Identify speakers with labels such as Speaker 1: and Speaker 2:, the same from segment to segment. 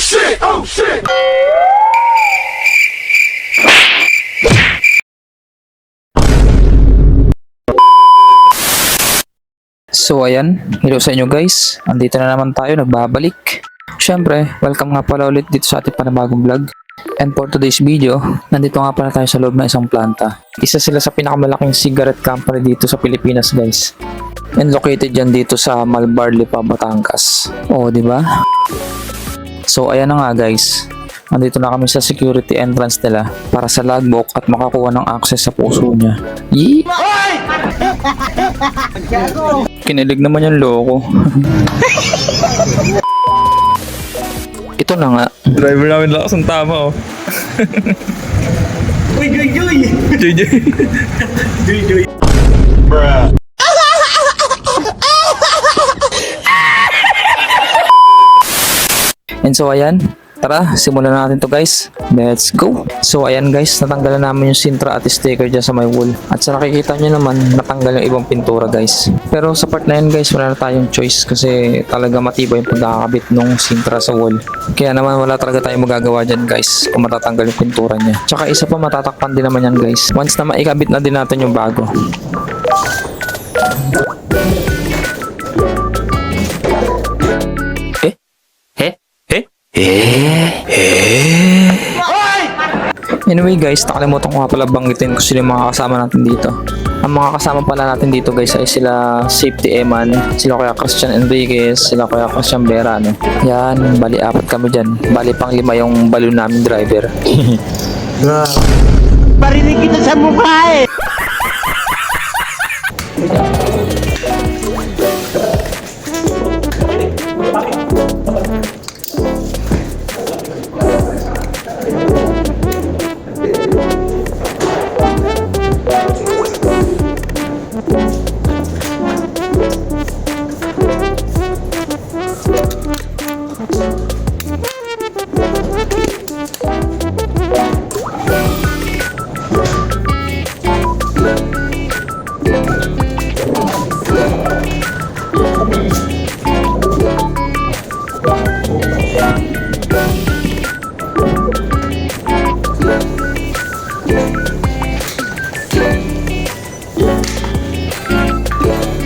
Speaker 1: shit! Oh shit!
Speaker 2: So ayan, hello sa inyo guys. Andito na naman tayo, nagbabalik. Syempre, welcome nga pala ulit dito sa ating panibagong vlog. And for today's video, nandito nga pala tayo sa loob ng isang planta. Isa sila sa pinakamalaking cigarette company dito sa Pilipinas guys. And located yan dito sa Malbarlipa, Batangas. Oo, di ba? So ayan na nga guys. Nandito na kami sa security entrance nila para sa logbook at makakuha ng access sa puso niya. Yee! Kinilig naman yung loko. Ito na nga.
Speaker 3: Driver namin lakas ang tama oh. Uy, Joy Joy! Joy Joy! Joy Joy!
Speaker 2: And so ayan, tara, simulan na natin to guys. Let's go! So ayan guys, natanggalan namin yung sintra at sticker dyan sa may wall. At sa nakikita nyo naman, natanggal yung ibang pintura guys. Pero sa part na yan guys, wala na tayong choice kasi talaga matibay yung pagkakabit nung sintra sa wall. Kaya naman wala talaga tayong magagawa dyan guys kung matatanggal yung pintura niya. Tsaka isa pa matatakpan din naman yan guys. Once na maikabit na din natin yung bago. Eh? Anyway guys, nakalimutan ko nga pala banggitin ko sila yung mga kasama natin dito. Ang mga kasama pala natin dito guys ay sila Safety Eman, sila kuya Christian Enriquez, sila kuya Christian Vera, no? Yan, bali apat kami dyan. Bali pang lima yung balon namin driver.
Speaker 4: Parinig kita sa mukha eh.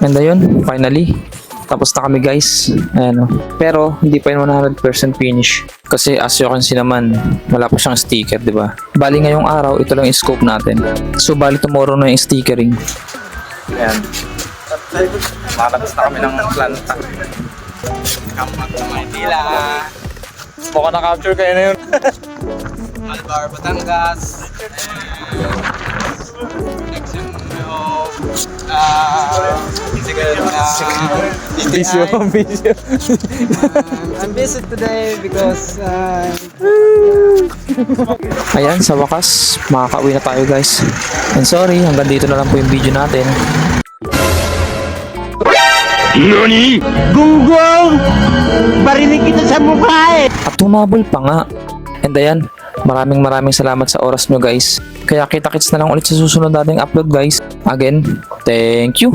Speaker 2: And ayun, finally, tapos na kami guys. Ayan o. Pero, hindi pa yun 100% finish. Kasi as you can see naman, wala pa siyang sticker, di ba? Bali ngayong araw, ito lang yung scope natin. So, bali tomorrow na yung stickering.
Speaker 3: Ayan. Malabas na kami ng planta.
Speaker 4: Kamat sa Maynila.
Speaker 3: Baka na-capture kayo na yun.
Speaker 4: Malbar, Batangas. Connection of uh, Instagram na
Speaker 3: Bisyo, bisyo.
Speaker 4: I'm busy today because uh,
Speaker 2: Ayan, sa wakas, makakauwi na tayo guys. And sorry, hanggang dito na lang po yung video natin.
Speaker 1: NANI?!
Speaker 4: Gunggong! Parinig kita sa mukha eh.
Speaker 2: At tumabol pa nga. And ayan, maraming maraming salamat sa oras nyo guys. Kaya kita-kits na lang ulit sa susunod nating upload guys. Again, thank you!